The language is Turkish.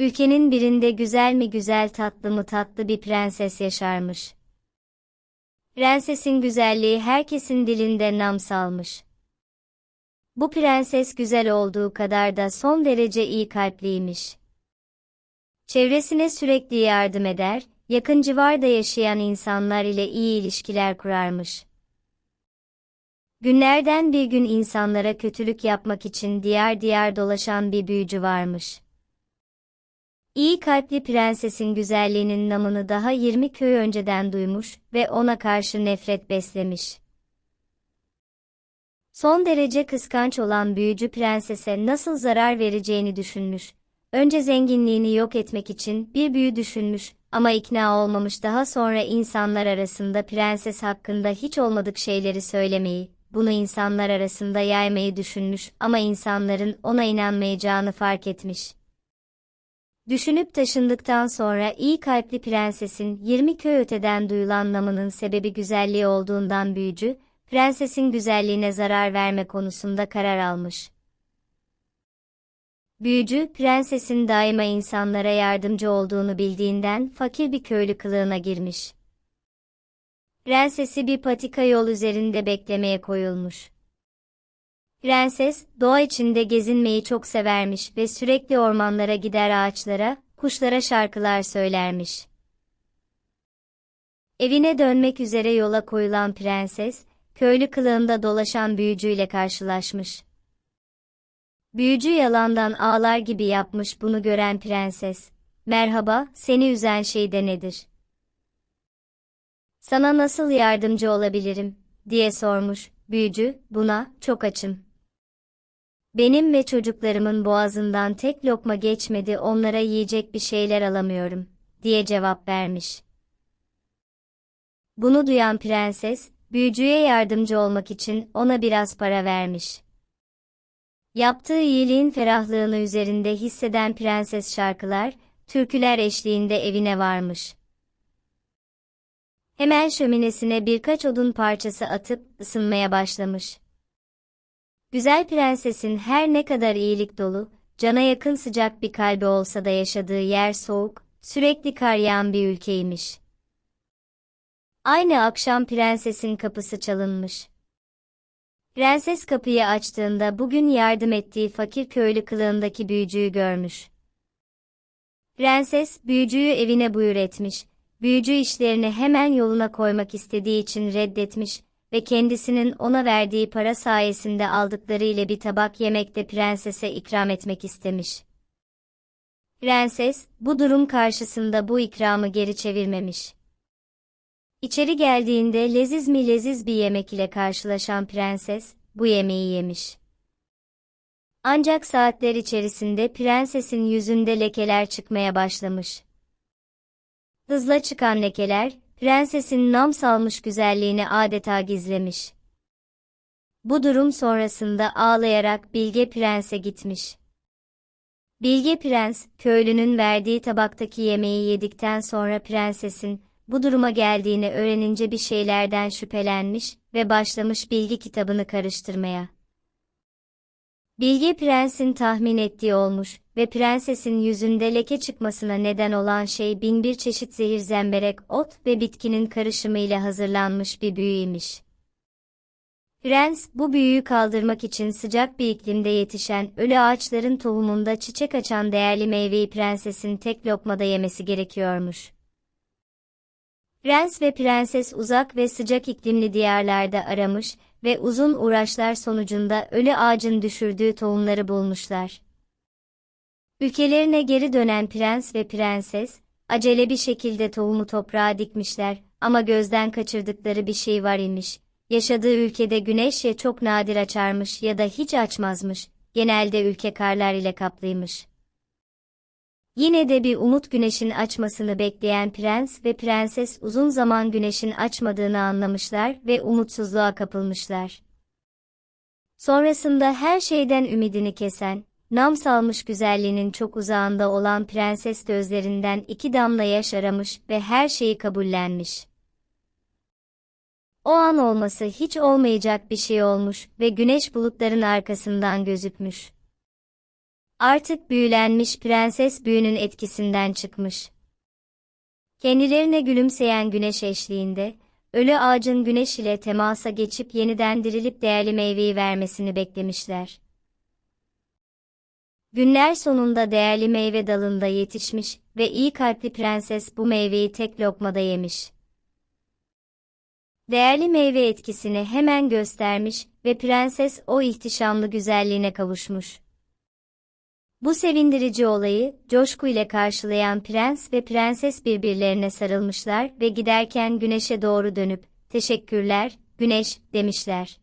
Ülkenin birinde güzel mi güzel tatlı mı tatlı bir prenses yaşarmış. Prensesin güzelliği herkesin dilinde nam salmış. Bu prenses güzel olduğu kadar da son derece iyi kalpliymiş. Çevresine sürekli yardım eder, yakın civarda yaşayan insanlar ile iyi ilişkiler kurarmış. Günlerden bir gün insanlara kötülük yapmak için diyar diyar dolaşan bir büyücü varmış. İyi kalpli prensesin güzelliğinin namını daha 20 köy önceden duymuş ve ona karşı nefret beslemiş. Son derece kıskanç olan büyücü prensese nasıl zarar vereceğini düşünmüş. Önce zenginliğini yok etmek için bir büyü düşünmüş ama ikna olmamış daha sonra insanlar arasında prenses hakkında hiç olmadık şeyleri söylemeyi, bunu insanlar arasında yaymayı düşünmüş ama insanların ona inanmayacağını fark etmiş. Düşünüp taşındıktan sonra iyi kalpli prensesin 20 köy öteden duyulan namının sebebi güzelliği olduğundan büyücü, prensesin güzelliğine zarar verme konusunda karar almış. Büyücü, prensesin daima insanlara yardımcı olduğunu bildiğinden fakir bir köylü kılığına girmiş. Prensesi bir patika yol üzerinde beklemeye koyulmuş. Prenses, doğa içinde gezinmeyi çok severmiş ve sürekli ormanlara gider ağaçlara, kuşlara şarkılar söylermiş. Evine dönmek üzere yola koyulan prenses, köylü kılığında dolaşan büyücüyle karşılaşmış. Büyücü yalandan ağlar gibi yapmış bunu gören prenses, merhaba, seni üzen şey de nedir? Sana nasıl yardımcı olabilirim, diye sormuş, büyücü, buna, çok açım. Benim ve çocuklarımın boğazından tek lokma geçmedi onlara yiyecek bir şeyler alamıyorum, diye cevap vermiş. Bunu duyan prenses, büyücüye yardımcı olmak için ona biraz para vermiş. Yaptığı iyiliğin ferahlığını üzerinde hisseden prenses şarkılar, türküler eşliğinde evine varmış. Hemen şöminesine birkaç odun parçası atıp ısınmaya başlamış. Güzel prensesin her ne kadar iyilik dolu, cana yakın sıcak bir kalbi olsa da yaşadığı yer soğuk, sürekli kar yağan bir ülkeymiş. Aynı akşam prensesin kapısı çalınmış. Prenses kapıyı açtığında bugün yardım ettiği fakir köylü kılığındaki büyücüyü görmüş. Prenses, büyücüyü evine buyur etmiş, büyücü işlerini hemen yoluna koymak istediği için reddetmiş ve kendisinin ona verdiği para sayesinde aldıkları ile bir tabak yemekte prensese ikram etmek istemiş. Prenses, bu durum karşısında bu ikramı geri çevirmemiş. İçeri geldiğinde leziz mi leziz bir yemek ile karşılaşan prenses, bu yemeği yemiş. Ancak saatler içerisinde prensesin yüzünde lekeler çıkmaya başlamış. Hızla çıkan lekeler, prensesin nam salmış güzelliğini adeta gizlemiş. Bu durum sonrasında ağlayarak Bilge Prens'e gitmiş. Bilge Prens, köylünün verdiği tabaktaki yemeği yedikten sonra prensesin, bu duruma geldiğini öğrenince bir şeylerden şüphelenmiş ve başlamış bilgi kitabını karıştırmaya. Bilge Prens'in tahmin ettiği olmuş ve prensesin yüzünde leke çıkmasına neden olan şey bin bir çeşit zehir zemberek ot ve bitkinin karışımıyla hazırlanmış bir büyüymiş. Prens, bu büyüyü kaldırmak için sıcak bir iklimde yetişen ölü ağaçların tohumunda çiçek açan değerli meyveyi prensesin tek lokmada yemesi gerekiyormuş. Prens ve prenses uzak ve sıcak iklimli diyarlarda aramış ve uzun uğraşlar sonucunda ölü ağacın düşürdüğü tohumları bulmuşlar. Ülkelerine geri dönen prens ve prenses, acele bir şekilde tohumu toprağa dikmişler ama gözden kaçırdıkları bir şey var imiş. Yaşadığı ülkede güneş ya çok nadir açarmış ya da hiç açmazmış, genelde ülke karlar ile kaplıymış. Yine de bir umut güneşin açmasını bekleyen prens ve prenses uzun zaman güneşin açmadığını anlamışlar ve umutsuzluğa kapılmışlar. Sonrasında her şeyden ümidini kesen, nam salmış güzelliğinin çok uzağında olan prenses gözlerinden iki damla yaş aramış ve her şeyi kabullenmiş. O an olması hiç olmayacak bir şey olmuş ve güneş bulutların arkasından gözükmüş. Artık büyülenmiş prenses büyünün etkisinden çıkmış. Kendilerine gülümseyen güneş eşliğinde, ölü ağacın güneş ile temasa geçip yeniden dirilip değerli meyveyi vermesini beklemişler. Günler sonunda değerli meyve dalında yetişmiş ve iyi kalpli prenses bu meyveyi tek lokmada yemiş. Değerli meyve etkisini hemen göstermiş ve prenses o ihtişamlı güzelliğine kavuşmuş. Bu sevindirici olayı coşkuyla karşılayan prens ve prenses birbirlerine sarılmışlar ve giderken güneşe doğru dönüp "Teşekkürler, güneş." demişler.